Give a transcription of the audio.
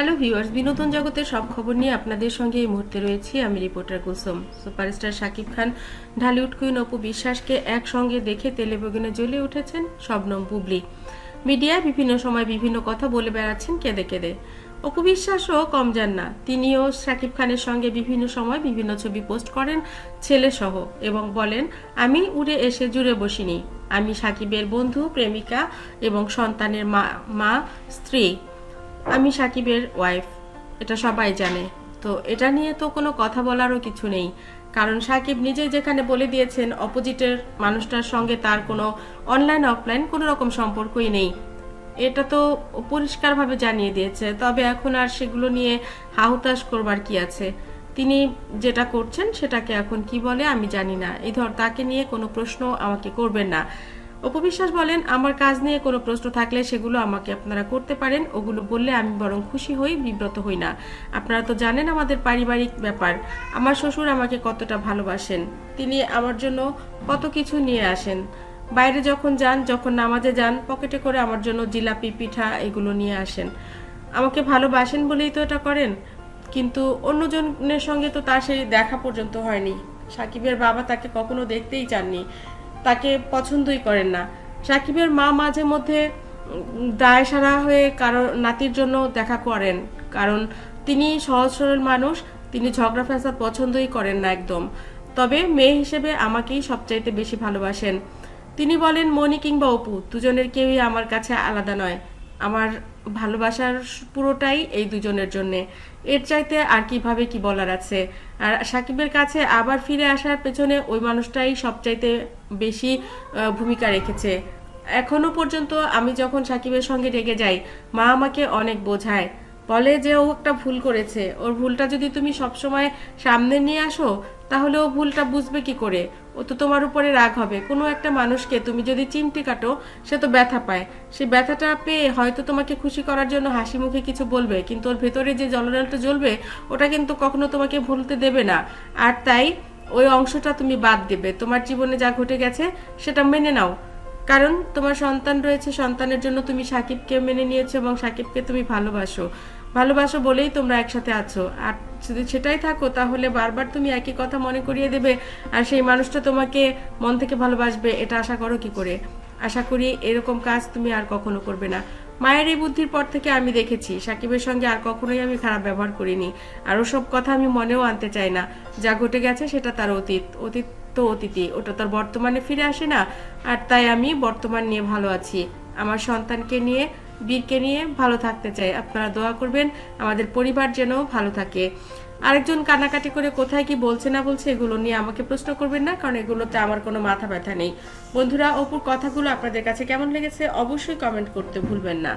Hello viewers বিনোদন জগতের সব খবর নিয়ে আপনাদের সঙ্গে এই মুহূর্তে রয়েছি আমি reporter Kusum. Superstar Shakib Khan, Dhallywood queen Apu বিশ্বাসকে একসঙ্গে দেখে তেলেবেগুনে জ্বলে উঠেছেন শবনম বুবলি। মিডিয়ায় বিভিন্ন সময় বিভিন্ন কথা বলে বেড়াচ্ছেন কেঁদে কেঁদে। অপু বিশ্বাসও কম যান না। তিনিও শাকিব খানের সঙ্গে বিভিন্ন সময় বিভিন্ন ছবি পোস্ট করেন ছেলে সহ এবং বলেন, আমি উড়ে এসে জুড়ে বসিনি। আমি সাকিবের বন্ধু, প্রেমিকা এবং সন্তানের মা মা, স্ত্রী। আমি সাকিবের ওয়াইফ এটা সবাই জানে। তো এটা নিয়ে তো কোনো কথা বলারও কিছু নেই। কারণ সাকিব নিজেই যেখানে বলে দিয়েছেন অপোজিটের মানুষটার সঙ্গে তার কোনো অনলাইন অফলাইন কোনো রকম সম্পর্কই নেই। এটা তো পরিষ্কারভাবে জানিয়ে দিয়েছে। তবে এখন আর সেগুলো নিয়ে হাহুতাশ করবার কি আছে? তিনি যেটা করছেন সেটাকে এখন কি বলে আমি জানি না। এই ধর তাকে নিয়ে কোনো প্রশ্ন আমাকে করবেন না। অপবিশ্বাস বলেন, আমার কাজ নিয়ে কোনো প্রশ্ন থাকলে সেগুলো আমাকে আপনারা করতে পারেন, ওগুলো বললে আমি বরং খুশি হই, বিব্রত হই না। আপনারা তো জানেন আমাদের পারিবারিক ব্যাপার। আমার শ্বশুর আমাকে কতটা ভালোবাসেন। তিনি আমার জন্য কত কিছু নিয়ে আসেন। বাইরে যখন যান, যখন নামাজে যান, পকেটে করে আমার জন্য জিলাপি, পিঠা এগুলো নিয়ে আসেন। আমাকে ভালোবাসেন বলেই তো এটা করেন। কিন্তু অন্যজনের সঙ্গে তো তার সেই দেখা পর্যন্ত হয়নি। সাকিবের বাবা তাকে কখনো দেখতেই চাননি। তাকে পছন্দই করেন না। সাকিবের মা মাঝে মধ্যে দায় সারা হয়ে কারও নাতির জন্য দেখা করেন। কারণ তিনি সহজ সরল মানুষ, তিনি ঝগড়া ফ্যাসাদ পছন্দই করেন না একদম। তবে মেয়ে হিসেবে আমাকেই সবচাইতে বেশি ভালোবাসেন। তিনি বলেন মনি কিংবা অপু, দুজনের কেউই আমার কাছে আলাদা নয়। আমার ভালোবাসার পুরোটাই এই দুজনের জন্য। এর চাইতে আর কীভাবে কি বলার আছে? আর সাকিবের কাছে আবার ফিরে আসার পেছনে ওই মানুষটাই সবচাইতে বেশি ভূমিকা রেখেছে। এখনও পর্যন্ত আমি যখন সাকিবের সঙ্গে রেগে যাই, মা আমাকে অনেক বোঝায়। বলে যে ও একটা ভুল করেছে। ওর ভুলটা যদি তুমি সবসময় সামনে নিয়ে আসো, তাহলে ও ভুলটা বুঝবে কি করে? ও তো তোমার উপরে রাগ হবে। কোনো একটা মানুষকে তুমি যদি চিমটি কাটো, সে তো ব্যথা পায়। সে ব্যথাটা পেয়ে হয়তো তোমাকে খুশি করার জন্য হাসি মুখে কিছু বলবে, কিন্তু ওর ভেতরে যে জলনালটা জ্বলবে, ওটা কিন্তু কখনো তোমাকে ভুলতে দেবে না। আর তাই ওই অংশটা তুমি বাদ দেবে। তোমার জীবনে যা ঘটে গেছে, সেটা মেনে নাও। কারণ তোমার সন্তান রয়েছে, সন্তানের জন্য তুমি সাকিবকে মেনে নিয়েছো এবং সাকিবকে তুমি ভালোবাসো। ভালোবাসো বলেই তোমরা একসাথে আছো। আর যদি সেটাই থাকো, তাহলে বারবার তুমি একই কথা মনে করিয়ে দেবে, আর সেই মানুষটা তোমাকে মন থেকে ভালোবাসবে, এটা আশা করো কি করে? আশা করি এরকম কাজ তুমি আর কখনো করবে না। মায়ের এই বুদ্ধির পর থেকে আমি দেখেছি, সাকিবের সঙ্গে আর কখনোই আমি খারাপ ব্যবহার করিনি। আর ওসব কথা আমি মনেও আনতে চাই না। যা ঘটে গেছে সেটা তার অতীত। অতীত তো অতীতই, ওটা তার বর্তমানে ফিরে আসে না। আর তাই আমি বর্তমান নিয়ে ভালো আছি। আমার সন্তানকে নিয়ে বীরকে নিয়ে ভালো থাকতে চাই। আপনারা দোয়া করবেন, আমাদের পরিবার যেন ভালো থাকে। আরেকজন কান্নাকাটি করে কোথায় কি বলছে না বলছে এগুলো নিয়ে আমাকে প্রশ্ন করবেন না, কারণ এগুলোতে আমার কোনো মাথা ব্যথা নেই। বন্ধুরা, অপুর কথাগুলো আপনাদের কাছে কেমন লেগেছে অবশ্যই কমেন্ট করতে ভুলবেন না।